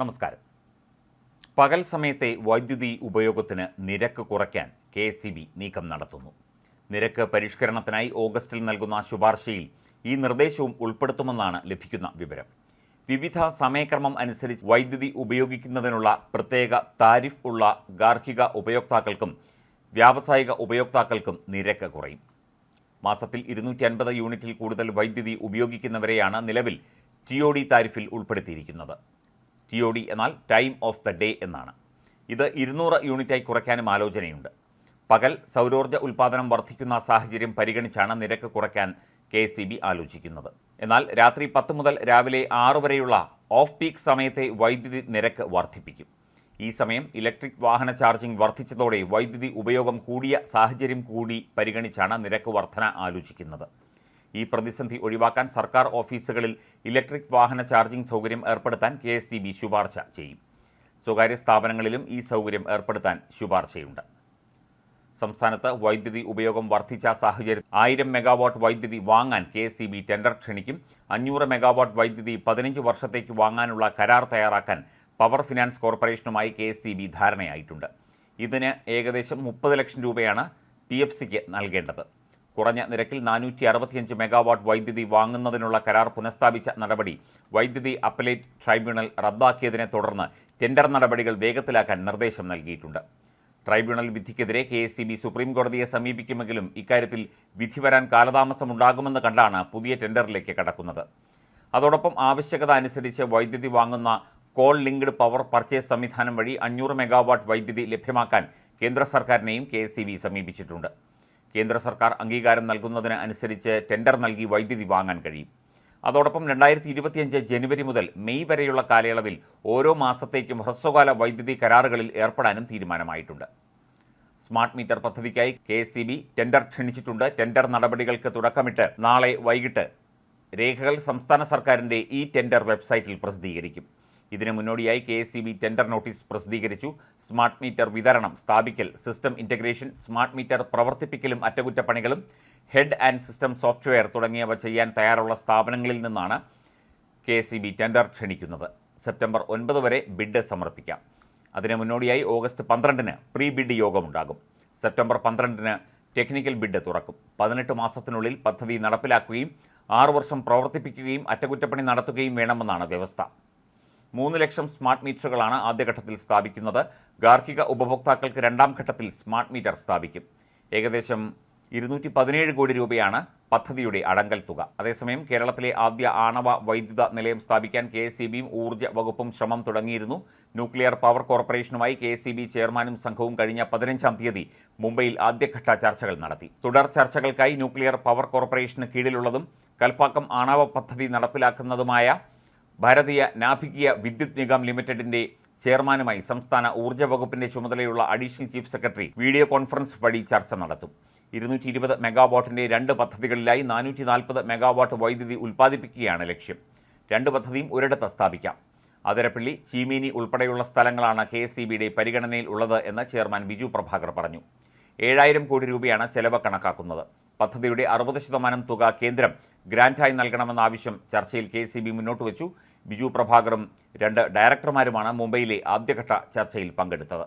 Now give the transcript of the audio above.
നമസ്കാരം. പകൽ സമയത്തെ വൈദ്യുതി ഉപയോഗത്തിന് നിരക്ക് കുറയ്ക്കാൻ കെ നീക്കം നടത്തുന്നു. നിരക്ക് പരിഷ്കരണത്തിനായി ഓഗസ്റ്റിൽ നൽകുന്ന ശുപാർശയിൽ ഈ നിർദ്ദേശവും ഉൾപ്പെടുത്തുമെന്നാണ് ലഭിക്കുന്ന വിവരം. വിവിധ സമയക്രമം അനുസരിച്ച് വൈദ്യുതി ഉപയോഗിക്കുന്നതിനുള്ള പ്രത്യേക താരിഫ് ഉള്ള ഗാർഹിക ഉപയോക്താക്കൾക്കും വ്യാവസായിക ഉപയോക്താക്കൾക്കും നിരക്ക് കുറയും. മാസത്തിൽ ഇരുന്നൂറ്റി അൻപത് യൂണിറ്റിൽ കൂടുതൽ വൈദ്യുതി ഉപയോഗിക്കുന്നവരെയാണ് നിലവിൽ ടി ഒ ഡി താരിഫിൽ ഉൾപ്പെടുത്തിയിരിക്കുന്നത്. ടി ഒ ഡി എന്നാൽ ടൈം ഓഫ് ദ ഡേ എന്നാണ്. ഇത് ഇരുന്നൂറ് യൂണിറ്റായി കുറയ്ക്കാനും ആലോചനയുണ്ട്. പകൽ സൗരോർജ ഉൽപ്പാദനം വർദ്ധിക്കുന്ന സാഹചര്യം പരിഗണിച്ചാണ് നിരക്ക് കുറയ്ക്കാൻ കെ എസ് ആലോചിക്കുന്നത്. എന്നാൽ രാത്രി പത്ത് മുതൽ രാവിലെ ആറ് വരെയുള്ള ഓഫ് പീക്ക് സമയത്തെ വൈദ്യുതി നിരക്ക് വർദ്ധിപ്പിക്കും. ഈ സമയം ഇലക്ട്രിക് വാഹന ചാർജിംഗ് വർദ്ധിച്ചതോടെ വൈദ്യുതി ഉപയോഗം കൂടിയ സാഹചര്യം കൂടി പരിഗണിച്ചാണ് നിരക്ക് വർധന ആലോചിക്കുന്നത്. ഈ പ്രതിസന്ധി ഒഴിവാക്കാൻ സർക്കാർ ഓഫീസുകളിൽ ഇലക്ട്രിക് വാഹന ചാർജിംഗ് സൗകര്യം ഏർപ്പെടുത്താൻ കെ ശുപാർശ ചെയ്യും. സ്വകാര്യ സ്ഥാപനങ്ങളിലും ഈ സൗകര്യം ഏർപ്പെടുത്താൻ ശുപാർശയുണ്ട്. സംസ്ഥാനത്ത് വൈദ്യുതി ഉപയോഗം വർദ്ധിച്ച സാഹചര്യത്തിൽ ആയിരം മെഗാവാട്ട് വൈദ്യുതി വാങ്ങാൻ K S C B tender ക്ഷണിക്കും. അഞ്ഞൂറ് മെഗാവാട്ട് വൈദ്യുതി പതിനഞ്ച് വർഷത്തേക്ക് വാങ്ങാനുള്ള കരാർ തയ്യാറാക്കാൻ പവർ ഫിനാൻസ് കോർപ്പറേഷനുമായി കെ എസ് ധാരണയായിട്ടുണ്ട്. ഇതിന് ഏകദേശം മുപ്പത് ലക്ഷം രൂപയാണ് പി എഫ് സിക്ക് നൽകേണ്ടത്. കുറഞ്ഞ നിരക്കിൽ നാനൂറ്റി അറുപത്തിയഞ്ച് മെഗാവാട്ട് വൈദ്യുതി വാങ്ങുന്നതിനുള്ള കരാർ പുനഃസ്ഥാപിച്ച നടപടി വൈദ്യുതി അപ്പലേറ്റ് ട്രൈബ്യൂണൽ റദ്ദാക്കിയതിനെ തുടർന്ന് ടെൻഡർ നടപടികൾ വേഗത്തിലാക്കാൻ നിർദ്ദേശം നൽകിയിട്ടുണ്ട്. ട്രൈബ്യൂണൽ വിധിക്കെതിരെ K S C B supreme കോടതിയെ സമീപിക്കുമെങ്കിലും ഇക്കാര്യത്തിൽ വിധി വരാൻ കാലതാമസമുണ്ടാകുമെന്ന് കണ്ടാണ് പുതിയ ടെൻഡറിലേക്ക് കടക്കുന്നത്. അതോടൊപ്പം ആവശ്യകത അനുസരിച്ച് വൈദ്യുതി വാങ്ങുന്ന കോൾ ലിങ്ക്ഡ് പവർ പർച്ചേസ് സംവിധാനം വഴി അഞ്ഞൂറ് മെഗാവാട്ട് വൈദ്യുതി ലഭ്യമാക്കാൻ കേന്ദ്ര സർക്കാരിനെയും കെ സമീപിച്ചിട്ടുണ്ട്. കേന്ദ്ര സർക്കാർ അംഗീകാരം നൽകുന്നതിന് അനുസരിച്ച് ടെൻഡർ നൽകി വൈദ്യുതി വാങ്ങാൻ കഴിയും. അതോടൊപ്പം രണ്ടായിരത്തി ഇരുപത്തിയഞ്ച് ജനുവരി മുതൽ മെയ് വരെയുള്ള കാലയളവിൽ ഓരോ മാസത്തേക്കും ഹ്രസ്വകാല വൈദ്യുതി കരാറുകളിൽ ഏർപ്പെടാനും തീരുമാനമായിട്ടുണ്ട്. സ്മാർട്ട് മീറ്റർ പദ്ധതിക്കായി കെ സി ബി ടെൻഡർ ക്ഷണിച്ചിട്ടുണ്ട്. ടെൻഡർ നടപടികൾക്ക് തുടക്കമിട്ട് നാളെ വൈകിട്ട് രേഖകൾ സംസ്ഥാന സർക്കാരിന്റെ ഈ ടെൻഡർ വെബ്സൈറ്റിൽ പ്രസിദ്ധീകരിക്കും. ഇതിന് മുന്നോടിയായി കെ എസ് ടെൻഡർ നോട്ടീസ് പ്രസിദ്ധീകരിച്ചു. സ്മാർട്ട് മീറ്റർ വിതരണം സ്ഥാപിക്കൽ സിസ്റ്റം ഇന്റഗ്രേഷൻ സ്മാർട്ട് മീറ്റർ പ്രവർത്തിപ്പിക്കലും അറ്റകുറ്റപ്പണികളും ഹെഡ് ആൻഡ് സിസ്റ്റം സോഫ്റ്റ്വെയർ തുടങ്ങിയവ ചെയ്യാൻ തയ്യാറുള്ള സ്ഥാപനങ്ങളിൽ നിന്നാണ് കെ എസ് ടെൻഡർ ക്ഷണിക്കുന്നത്. സെപ്റ്റംബർ ഒൻപത് വരെ ബിഡ് സമർപ്പിക്കാം. അതിന് മുന്നോടിയായി ഓഗസ്റ്റ് പന്ത്രണ്ടിന് പ്രീ ബിഡ് യോഗമുണ്ടാകും. സെപ്റ്റംബർ പന്ത്രണ്ടിന് ടെക്നിക്കൽ ബിഡ് തുറക്കും. പതിനെട്ട് മാസത്തിനുള്ളിൽ പദ്ധതി നടപ്പിലാക്കുകയും ആറു വർഷം പ്രവർത്തിപ്പിക്കുകയും അറ്റകുറ്റപ്പണി നടത്തുകയും വേണമെന്നാണ് വ്യവസ്ഥ. മൂന്ന് ലക്ഷം സ്മാർട്ട് മീറ്ററുകളാണ് ആദ്യഘട്ടത്തിൽ സ്ഥാപിക്കുന്നത്. ഗാർഹിക ഉപഭോക്താക്കൾക്ക് രണ്ടാം ഘട്ടത്തിൽ സ്മാർട്ട് മീറ്റർ സ്ഥാപിക്കും. ഏകദേശം ഇരുന്നൂറ്റി പതിനേഴ് കോടി രൂപയാണ് പദ്ധതിയുടെ അടങ്കൽ തുക. അതേസമയം കേരളത്തിലെ ആദ്യ ആണവ വൈദ്യുത നിലയം സ്ഥാപിക്കാൻ കെ എസ് ഊർജ വകുപ്പും ശ്രമം തുടങ്ങിയിരുന്നു. ന്യൂക്ലിയർ പവർ കോർപ്പറേഷനുമായി കെ എസ് ചെയർമാനും സംഘവും കഴിഞ്ഞ പതിനഞ്ചാം തീയതി മുംബൈയിൽ ആദ്യഘട്ട ചർച്ചകൾ നടത്തി. തുടർ ചർച്ചകൾക്കായി ന്യൂക്ലിയർ പവർ കോർപ്പറേഷന് കീഴിലുള്ളതും കൽപ്പാക്കം ആണവ പദ്ധതി നടപ്പിലാക്കുന്നതുമായ ഭാരതീയ നാഭികീയ വിദ്യുത് നിഗം ലിമിറ്റഡിന്റെ ചെയർമാനുമായി സംസ്ഥാന ഊർജ വകുപ്പിന്റെ ചുമതലയുള്ള additional chief secretary video conference വഴി ചർച്ച നടത്തും. ഇരുന്നൂറ്റി ഇരുപത് മെഗാവാട്ടിന്റെ രണ്ട് പദ്ധതികളിലായി നാനൂറ്റി നാൽപ്പത് മെഗാവാട്ട് വൈദ്യുതി ഉൽപ്പാദിപ്പിക്കുകയാണ് ലക്ഷ്യം. രണ്ട് പദ്ധതിയും ഒരിടത്ത് സ്ഥാപിക്കാം. അതിരപ്പള്ളി ചീമീനി ഉൾപ്പെടെയുള്ള സ്ഥലങ്ങളാണ് കെ എസ് ബിയുടെ പരിഗണനയിൽ ഉള്ളത് എന്ന് ചെയർമാൻ ബിജു പ്രഭാകർ പറഞ്ഞു. ഏഴായിരം കോടി രൂപയാണ് ചെലവ് കണക്കാക്കുന്നത്. പദ്ധതിയുടെ അറുപത് ശതമാനം തുക കേന്ദ്രം ഗ്രാന്റായി നൽകണമെന്ന ആവശ്യം ചർച്ചയിൽ കെ സി ബി മുന്നോട്ട് വെച്ചു. ബിജു പ്രഭാകറും രണ്ട് ഡയറക്ടർമാരുമാണ് മുംബൈയിലെ ആദ്യഘട്ട ചർച്ചയിൽ പങ്കെടുത്തത്.